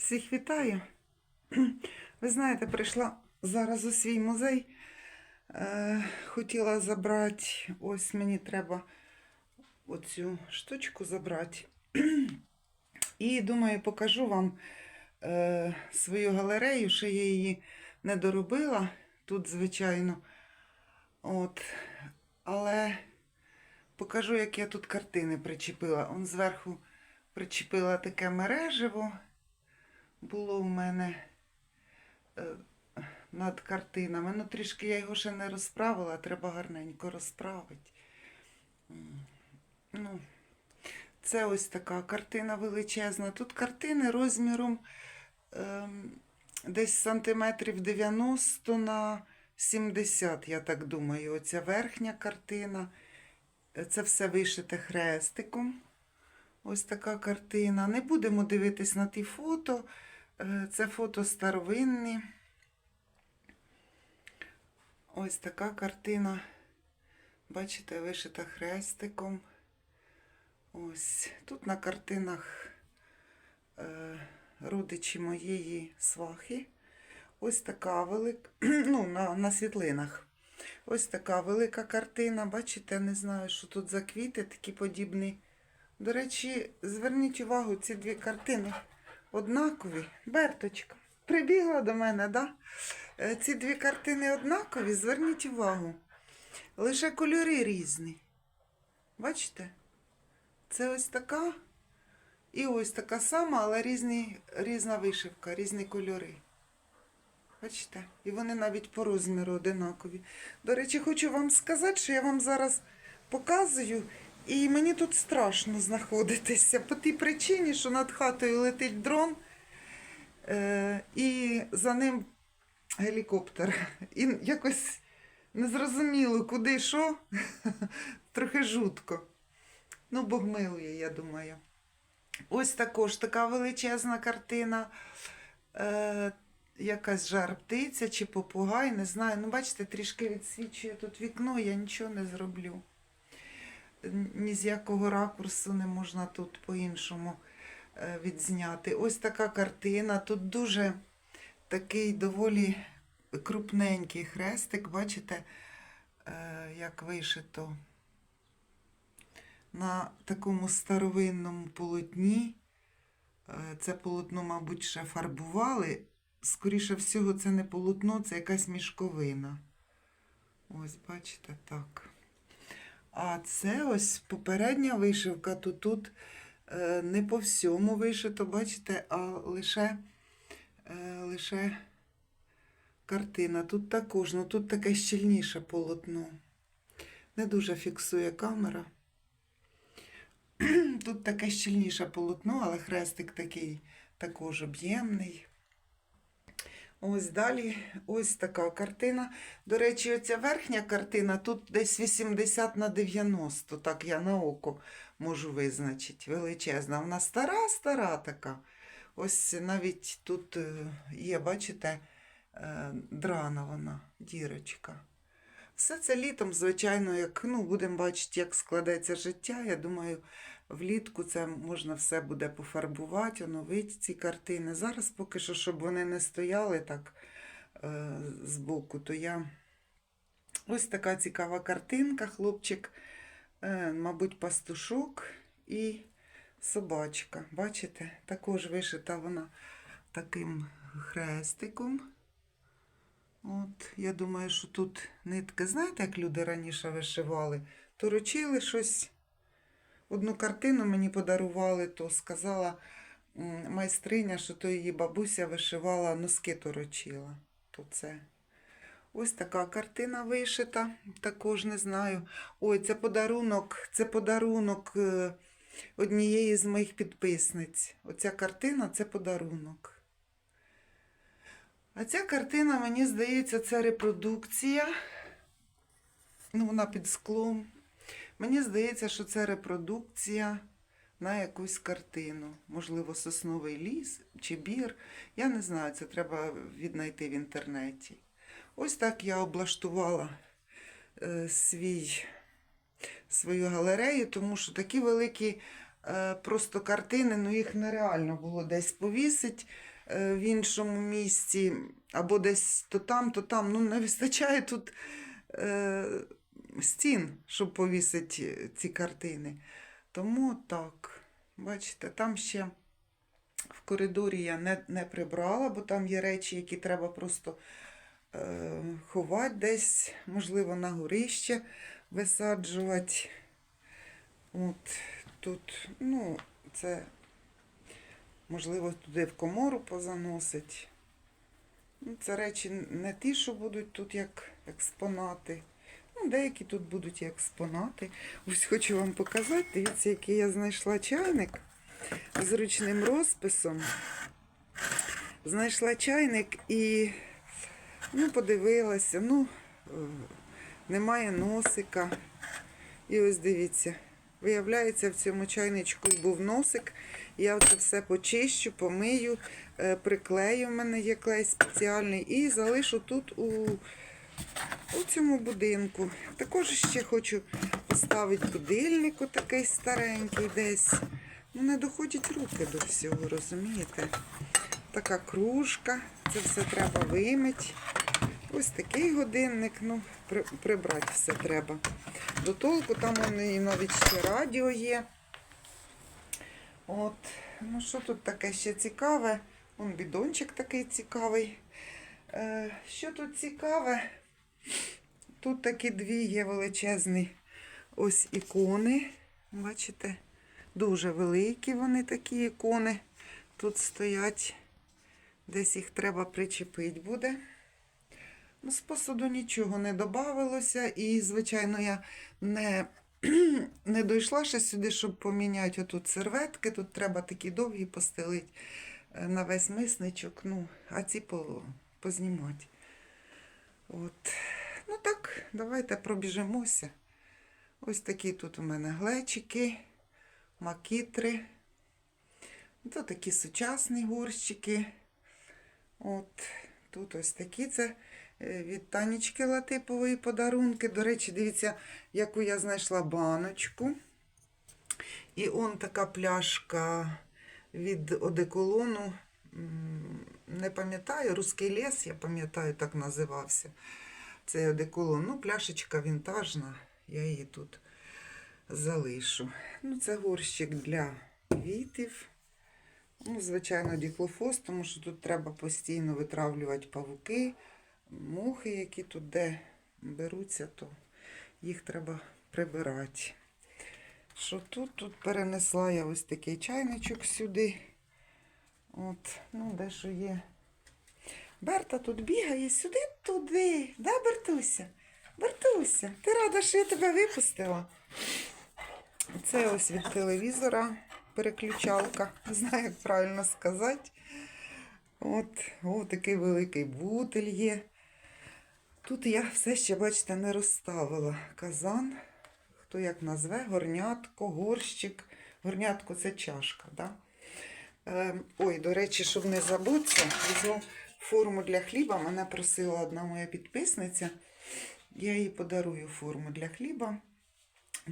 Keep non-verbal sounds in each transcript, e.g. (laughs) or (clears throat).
Всіх вітаю. Ви знаєте, прийшла зараз у свій музей. Е, хотіла забрати, ось мені треба оцю штучку забрати. І думаю, покажу вам е, свою галерею, що я її не доробила тут, звичайно. От. Але покажу, як я тут картини причепила. Он зверху причепила таке мереживо. Було в мене е, над картинами. Ну, трішки я його ще не розправила, треба гарненько розправити. Ну, це ось така картина величезна. Тут картини розміром ем, десь сантиметрів 90 на 70, я так думаю. Оця верхня картина. Це все вишите хрестиком. Ось така картина. Не будемо дивитись на ті фото. Е, Це фото старовинні. Ось така картина. Бачите, вишита хрестиком. Ось тут на картинах е, родичі моєї свахи. Ось така велика, (clears throat) ну, на, на світлинах. Ось така велика картина. Бачите, не знаю, що тут за квіти, такі подібні. До речі, зверніть увагу, ці дві картини однакові. Берточка, прибігла до мене, да? Е, Ці дві картини однакові, зверніть увагу. Лише кольори різні. Бачите? Це ось така і ось така сама, але різні, різна вишивка, різні кольори. Бачите? І вони навіть по розміру одинакові. До речі, хочу вам сказати, що я вам зараз показую, і мені тут страшно знаходитися по тій причині, що над хатою летить дрон, е, і за ним гелікоптер. І якось незрозуміло, куди що. (laughs) Трохи жутко. Ну, Бог милує, я думаю. Ось також така величезна картина. Е, якась жар птиця чи попугай, не знаю. Ну, бачите, трішки відсвічує тут вікно, я нічого не зроблю. Ні з якого ракурсу не можна тут по-іншому е, відзняти. Ось така картина. Тут дуже такий доволі крупненький хрестик, бачите, е, як вишито на такому старовинному полотні. Е, Це полотно, мабуть, ще фарбували. Скоріше всього, це не полотно, це якась мішковина. Ось, бачите, так. А це ось попередня вишивка, то тут е, не по всьому вишито, бачите, а лише, е, лише картина. Тут також, ну тут таке щільніше полотно. Не дуже фіксує камера. Тут таке щільніше полотно, але хрестик такий також об'ємний. Ось далі ось така картина. До речі, оця верхня картина тут десь 80 на 90, так я на око можу визначити. Величезна. Вона стара-стара така. Ось навіть тут е, є, бачите, е, драна вона, дірочка. Все це літом, звичайно, як ну, будемо бачити, як складеться життя. Я думаю, влітку це можна все буде пофарбувати, оновити ці картини. Зараз поки що, щоб вони не стояли так е, збоку, то я ось така цікава картинка, хлопчик, е, мабуть, пастушок і собачка. Бачите, також вишита вона таким хрестиком. От, я думаю, що тут нитки, знаєте, як люди раніше вишивали, торочили щось. Одну картину мені подарували, то сказала майстриня, що то її бабуся вишивала, носки торочила. То це. Ось така картина вишита, також не знаю. Ой, це подарунок, це подарунок е, однієї з моїх підписниць. Оця картина це подарунок. А ця картина, мені здається, це репродукція. Ну, вона під склом. Мені здається, що це репродукція на якусь картину. Можливо, сосновий ліс чи бір. Я не знаю, це треба віднайти в інтернеті. Ось так я облаштувала е, свій, свою галерею, тому що такі великі е, просто картини, ну їх нереально було десь повісити е, в іншому місці, або десь то там, то там. Ну, не вистачає тут е, стін, щоб повісити ці картини. Тому так, бачите, там ще в коридорі я не, не прибрала, бо там є речі, які треба просто е, ховати десь, можливо, на горище висаджувати. От тут, ну, це можливо туди в комору позаносить. Ну, це речі не ті, що будуть тут як експонати. Ну, деякі тут будуть експонати. Ось хочу вам показати. Дивіться, який я знайшла чайник з ручним розписом. Знайшла чайник і ну, подивилася, ну, немає носика. І ось дивіться, виявляється, в цьому чайничку був носик. Я це все почищу, помию, е, приклею, в мене є клей спеціальний, і залишу тут у, у цьому будинку. Також ще хочу поставити будильник такий старенький десь. Ну, не доходять руки до всього, розумієте? Така кружка, це все треба вимити. Ось такий годинник, ну, при, прибрати все треба. До толку там вони і навіть ще радіо є. От, ну що тут таке ще цікаве? Вон бідончик такий цікавий. Е, що тут цікаве? Тут такі дві є величезні ось ікони. Бачите? Дуже великі вони такі ікони. Тут стоять. Десь їх треба причепити буде. Ну, з посуду нічого не додавалося. І, звичайно, я не, (clears throat) не дійшла ще сюди, щоб поміняти отут серветки. Тут треба такі довгі постелити е, на весь мисничок. Ну, а ці по, познімати. От. Ну так, давайте пробіжимося. Ось такі тут у мене глечики, макітри. Це такі сучасні горщики. От тут ось такі це е, від Танечки Латипової подарунки. До речі, дивіться, яку я знайшла баночку. І он така пляшка від одеколону. Не пам'ятаю, Руський ліс, я пам'ятаю, так називався. Цей одеколон. Ну, пляшечка вінтажна, я її тут залишу. Ну, це горщик для квітів. Ну, звичайно, діхлофос, тому що тут треба постійно витравлювати павуки, мухи, які тут де беруться, то їх треба прибирати. Що тут? Тут перенесла я ось такий чайничок сюди. От, ну, де що є. Берта тут бігає сюди туди. Да, Бертуся? Бертуся, ти рада, що я тебе випустила? Це ось від телевізора переключалка. Не знаю, як правильно сказати. От, о, такий великий бутиль є. Тут я все ще, бачите, не розставила казан. Хто як назве, горнятко, горщик. Горнятко це чашка, да? Е, ой, до речі, щоб не забутися, візьму форму для хліба. Мене просила одна моя підписниця. Я їй подарую форму для хліба.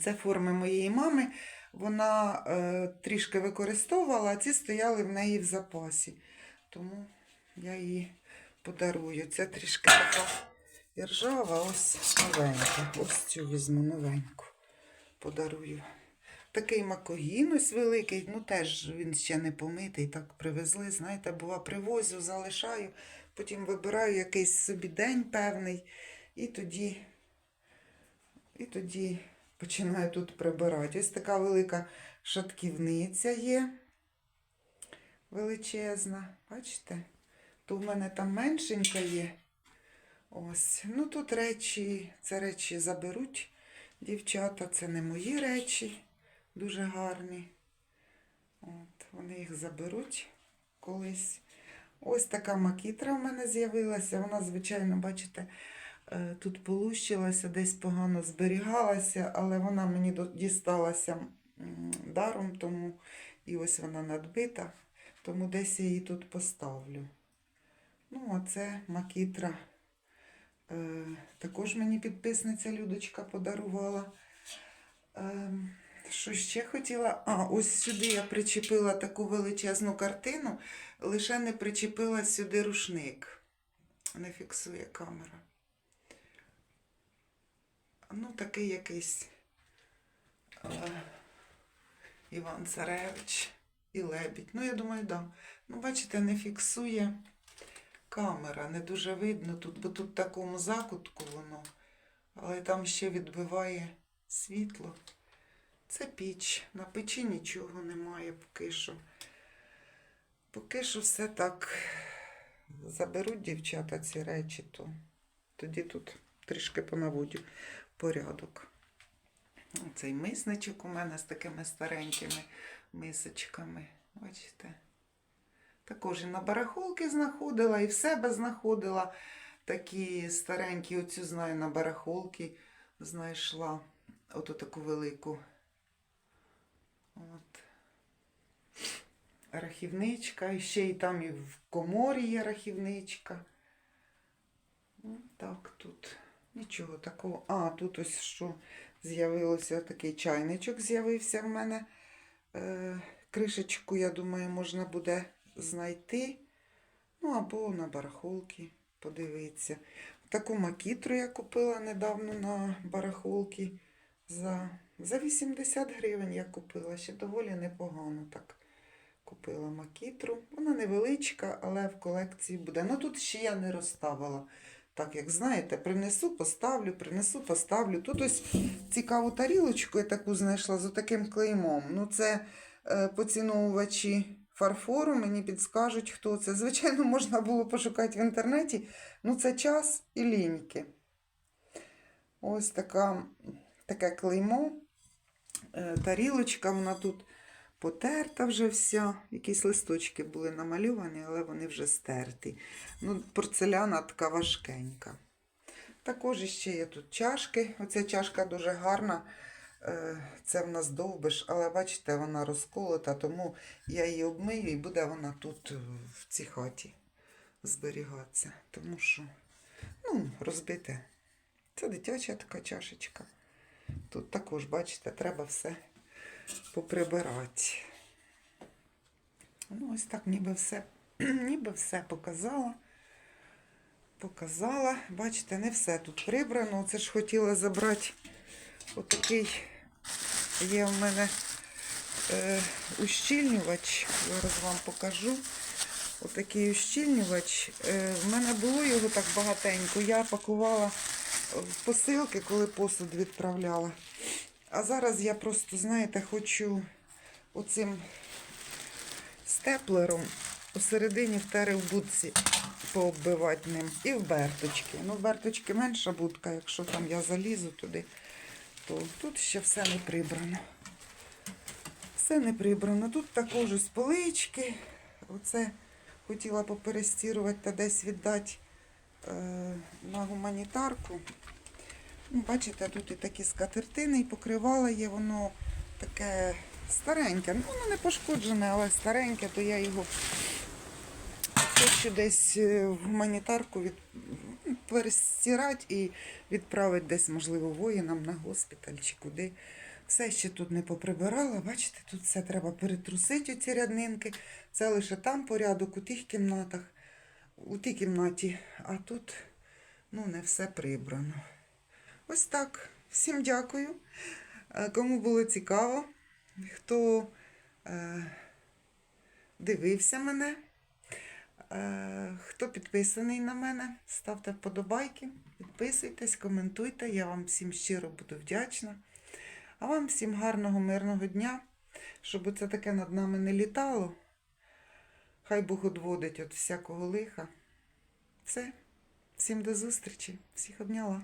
Це форми моєї мами. Вона е, трішки використовувала, а ці стояли в неї в запасі. Тому я її подарую. Це трішки така ржава, ось новенька. Ось цю візьму новеньку. Подарую. Такий макогін ось великий, ну теж він ще не помитий, так привезли. Знаєте, бува, привозю, залишаю, потім вибираю якийсь собі день певний, і тоді, і тоді починаю тут прибирати. Ось така велика шатківниця є. Величезна. Бачите? То в мене там меншенька є. Ось. Ну тут речі, це речі заберуть дівчата, це не мої речі, дуже гарні. От, вони їх заберуть колись. Ось така макітра в мене з'явилася. Вона, звичайно, бачите, е, тут полущилася, десь погано зберігалася, але вона мені дісталася даром, тому і ось вона надбита, тому десь я її тут поставлю. Ну, а це макітра. Е, також мені підписниця Людочка подарувала. Що ще хотіла? А, ось сюди я причепила таку величезну картину, лише не причепила сюди рушник. Не фіксує камера. Ну, такий якийсь е, Іван Царевич і лебідь. Ну, я думаю, да. Ну, бачите, не фіксує камера, не дуже видно тут, бо тут в такому закутку воно, але там ще відбиває світло. Це піч. На печі нічого немає поки що. Поки що все так заберуть дівчата ці речі, то тоді тут трішки понаводю порядок. Цей мисничок у мене з такими старенькими мисочками. Бачите? Також і на барахолки знаходила, і в себе знаходила такі старенькі, оцю знаю, на барахолки знайшла. Ото таку велику. От. Рахівничка. І ще і там і в коморі є рахівничка. Ну, Так, тут нічого такого. А, тут ось що з'явилося такий чайничок з'явився в мене. Е, кришечку, я думаю, можна буде знайти. Ну, або на барахолки подивитися. Таку макітру я купила недавно на барахолки. За, за 80 гривень я купила. Ще доволі непогано так купила макітру. Вона невеличка, але в колекції буде. Ну тут ще я не розставила. Так, як знаєте, принесу, поставлю, принесу, поставлю. Тут ось цікаву тарілочку я таку знайшла з таким клеймом. Ну, це е, поціновувачі фарфору, мені підскажуть, хто це. Звичайно, (laughs) можна було пошукати в інтернеті. Ну, це час і ліньки. Ось така, таке клеймо. Е, тарілочка, вона тут потерта вже вся. Якісь листочки були намальовані, але вони вже стерті. Ну, порцеляна така важкенька. Також ще є тут чашки. Оця чашка дуже гарна. Е, Це в нас довбиш, але бачите, вона розколота, тому я її обмию і буде вона тут е, в цій хаті зберігатися. Тому що, ну, розбите. Це дитяча така чашечка. Тут також, бачите, треба все поприбирати. Ну, ось так ніби все, (clears throat) ніби все показала. Показала. Бачите, не все тут прибрано. Це ж хотіла забрати отакий є в мене е, ущільнювач. Зараз вам покажу. Отакий ущільнювач. Е, в мене було його так багатенько. Я пакувала посилки, коли посуд відправляла. А зараз я просто, знаєте, хочу оцим степлером посередині в теревбудці пооббивати ним. І в берточки. Ну, в берточки менша будка, якщо там я залізу туди, то тут ще все не прибрано. Все не прибрано. Тут також ось полички. Оце хотіла поперестірувати та десь віддати на гуманітарку. Ну, бачите, тут і такі скатертини, і покривало є, воно таке стареньке. Ну, воно не пошкоджене, але стареньке, то я його хочу десь е, в гуманітарку від... ну, перестирати і відправити десь, можливо, воїнам на госпіталь чи куди. Все ще тут не поприбирала. Бачите, тут все треба перетрусити оці ряднинки. Це лише там порядок, у тих кімнатах, у тій кімнаті, а тут ну, не все прибрано. Ось так. Всім дякую. Е, Кому було цікаво, хто е, дивився мене, е, хто підписаний на мене, ставте вподобайки, підписуйтесь, коментуйте. Я вам всім щиро буду вдячна. А вам всім гарного, мирного дня, щоб це таке над нами не літало. Хай Бог одводить від всякого лиха. Все. Всім до зустрічі. Всіх обняла.